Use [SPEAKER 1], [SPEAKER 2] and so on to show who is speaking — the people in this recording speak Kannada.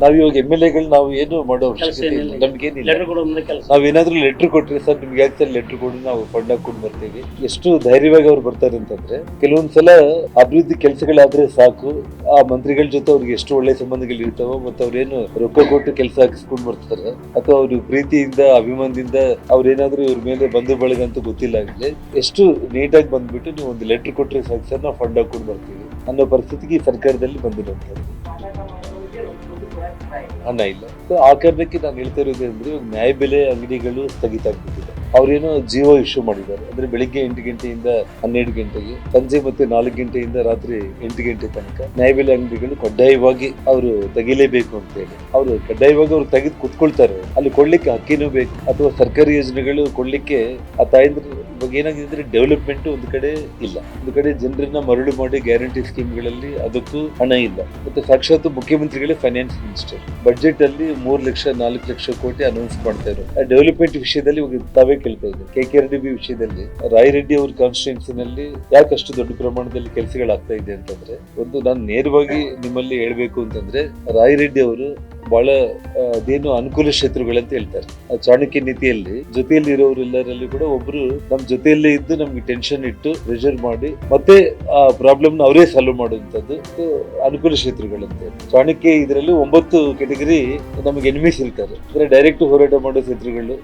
[SPEAKER 1] ನಾವ್ ಇವಾಗ ಎಂ ಎಲ್ ಎಗಳು ನಾವು ಏನು ಮಾಡೋ ಅವಶ್ಯಕತೆ ಇಲ್ಲ. ನಮ್ಗೇನಿಲ್ಲ.
[SPEAKER 2] ಲೆಟರ್
[SPEAKER 1] ನಾವೇನಾದ್ರೂ ಲೆಟ್ರ್ ಕೊಟ್ರೆ ಸರ್ ನಿಮ್ಗೆ ಯಾಕೆ ಸರ್ ಲೆಟ್ರ್ ಕೊಡಿ ನಾವು ಫಂಡ್ ಹಾಕೊಂಡು ಬರ್ತೀವಿ. ಎಷ್ಟು ಧೈರ್ಯವಾಗಿ ಅವ್ರು ಬರ್ತಾರೆ ಅಂತಂದ್ರೆ ಕೆಲವೊಂದ್ಸಲ ಅಭಿವೃದ್ಧಿ ಕೆಲಸಗಳಾದ್ರೆ ಸಾಕು. ಆ ಮಂತ್ರಿಗಳ ಜೊತೆ ಅವ್ರಿಗೆ ಎಷ್ಟು ಒಳ್ಳೆ ಸಂಬಂಧಗಳು ಇರ್ತಾವೋ ಮತ್ತೆ ಅವ್ರೇನು ರೊಕ್ಕ ಕೊಟ್ಟು ಕೆಲಸ ಹಾಕಿಸ್ಕೊಂಡು ಬರ್ತಾರೆ. ಅಥವಾ ಅವ್ರ ಪ್ರೀತಿಯಿಂದ ಅಭಿಮಾನದಿಂದ ಅವ್ರೇನಾದ್ರೂ ಇವ್ರ ಮೇಲೆ ಬಂಧು ಬಳಗ ಅಂತ ಗೊತ್ತಿಲ್ಲ ಆಗ್ಲಿ ಎಷ್ಟು ನೀಟಾಗಿ ಬಂದ್ಬಿಟ್ಟು ನೀವು ಒಂದು ಲೆಟ್ರ್ ಕೊಟ್ರೆ ಸಾಕು ಸರ್ ನಾವು ಫಂಡ್ ಹಾಕೊಂಡು ಬರ್ತೀವಿ. ಅನ್ನೋ ಪರಿಸ್ಥಿತಿಗೆ ಈ ಸರ್ಕಾರದಲ್ಲಿ ಬಂದಿರೋಂಥದ್ದು ಹಣ ಇಲ್ಲ. ಸೊ ಆ ಕಾರಣಕ್ಕೆ ನಾನು ಹೇಳ್ತಾ ಇರೋದು ಅಂದ್ರೆ ನ್ಯಾಯ ನ್ಯಾಯಬೆಲೆ ಅಂಗಡಿಗಳು ಸ್ಥಗಿತ ಆಗ್ಬಿಟ್ಟಿದೆ. ಅವ್ರೇನೋ ಜಿಯೋ ಇಶ್ಯೂ ಮಾಡಿದ್ದಾರೆ. ಅಂದ್ರೆ ಬೆಳಿಗ್ಗೆ ಎಂಟು ಗಂಟೆಯಿಂದ ಹನ್ನೆರಡು ಗಂಟೆಗೆ, ಸಂಜೆ ಮತ್ತೆ ನಾಲ್ಕು ಗಂಟೆಯಿಂದ ರಾತ್ರಿ ಎಂಟು ಗಂಟೆ ತನಕ ನ್ಯಾಯಬೆಲೆ ಅಂಗಡಿಗಳು ಕಡ್ಡಾಯವಾಗಿ ಅವರು ತೆಗಿಲೇಬೇಕು ಅಂತ ಹೇಳಿ. ಅವರು ಕಡ್ಡಾಯವಾಗಿ ಅವ್ರು ತೆಗೆದು ಕುತ್ಕೊಳ್ತಾರೆ. ಅಲ್ಲಿ ಕೊಡ್ಲಿಕ್ಕೆ ಹಕ್ಕಿನೂ ಬೇಕು. ಅಥವಾ ಸರ್ಕಾರಿ ಯೋಜನೆಗಳು ಕೊಡ್ಲಿಕ್ಕೆ ಆ ತಾಯಂದ್ರ ಇವಾಗ ಏನಾಗಿದೆ ಅಂದ್ರೆ ಡೆವಲಪ್ಮೆಂಟ್ ಒಂದು ಕಡೆ ಇಲ್ಲ. ಒಂದು ಕಡೆ ಜನರನ್ನ ಮರಳು ಮಾಡಿ ಗ್ಯಾರಂಟಿ ಸ್ಕೀಮ್ಗಳಲ್ಲಿ ಅದಕ್ಕೂ ಹಣ ಇಲ್ಲ. ಮತ್ತೆ ಸಾಕ್ಷಾತ್ ಮುಖ್ಯಮಂತ್ರಿಗಳೇ ಫೈನಾನ್ಸ್ ಮಿನಿಸ್ಟರ್ ಬಜೆಟ್ ಅಲ್ಲಿ ಮೂರು ಲಕ್ಷ, ನಾಲ್ಕು ಲಕ್ಷ ಕೋಟಿ ಅನೌನ್ಸ್ ಮಾಡ್ತಾ ಇರೋ ಡೆವಲಪ್ಮೆಂಟ್ ವಿಷಯದಲ್ಲಿ ಇವಾಗ ತಾವೇ ಕೇಳ್ತಾ ಇದ್ದೀನಿ. K K R D B ವಿಷಯದಲ್ಲಿ ರಾಯರೆಡ್ಡಿ ಅವ್ರ ಕಾನ್ಸ್ಟಿಟ್ಯೂನ್ಸಿನಲ್ಲಿ ಯಾಕಷ್ಟು ದೊಡ್ಡ ಪ್ರಮಾಣದಲ್ಲಿ ಕೆಲಸಗಳಾಗ್ತಾ ಇದೆ ಅಂತಂದ್ರೆ, ಒಂದು ನಾನು ನೇರವಾಗಿ ನಿಮ್ಮಲ್ಲಿ ಹೇಳ್ಬೇಕು ಅಂತಂದ್ರೆ, ರಾಯರೆಡ್ಡಿ ಅವರು ಬಹಳ ಅದೇನು ಅನುಕೂಲ ಕ್ಷೇತ್ರಗಳಂತ ಹೇಳ್ತಾರೆ. ಚಾಣಕ್ಯ ನೀತಿಯಲ್ಲಿ ಜೊತೆಯಲ್ಲಿ ಇರೋರೆಲ್ಲರಲ್ಲಿ ಕೂಡ ಒಬ್ರು ನಮ್ ಜೊತೆಯಲ್ಲೇ ಇದ್ದು ನಮ್ಗೆ ಟೆನ್ಷನ್ ಇಟ್ಟು ಪ್ರೆಷರ್ ಮಾಡಿ, ಮತ್ತೆ ಆ ಪ್ರಾಬ್ಲಮ್ ಅವರೇ ಸಾಲ್ವ್ ಮಾಡುವಂತದ್ದು ಅನುಕೂಲ ಕ್ಷೇತ್ರಗಳಂತೆ ಚಾಣಕ್ಯ ಇದರಲ್ಲಿ ಒಂಬತ್ತು ಕೆಟಗರಿ ನಮಗೆ ಎನಿಮೀಸ್ ಇರ್ತಾರೆ. ಅಂದ್ರೆ ಡೈರೆಕ್ಟ್ ಹೋರಾಟ ಮಾಡೋ ಕ್ಷೇತ್ರಗಳು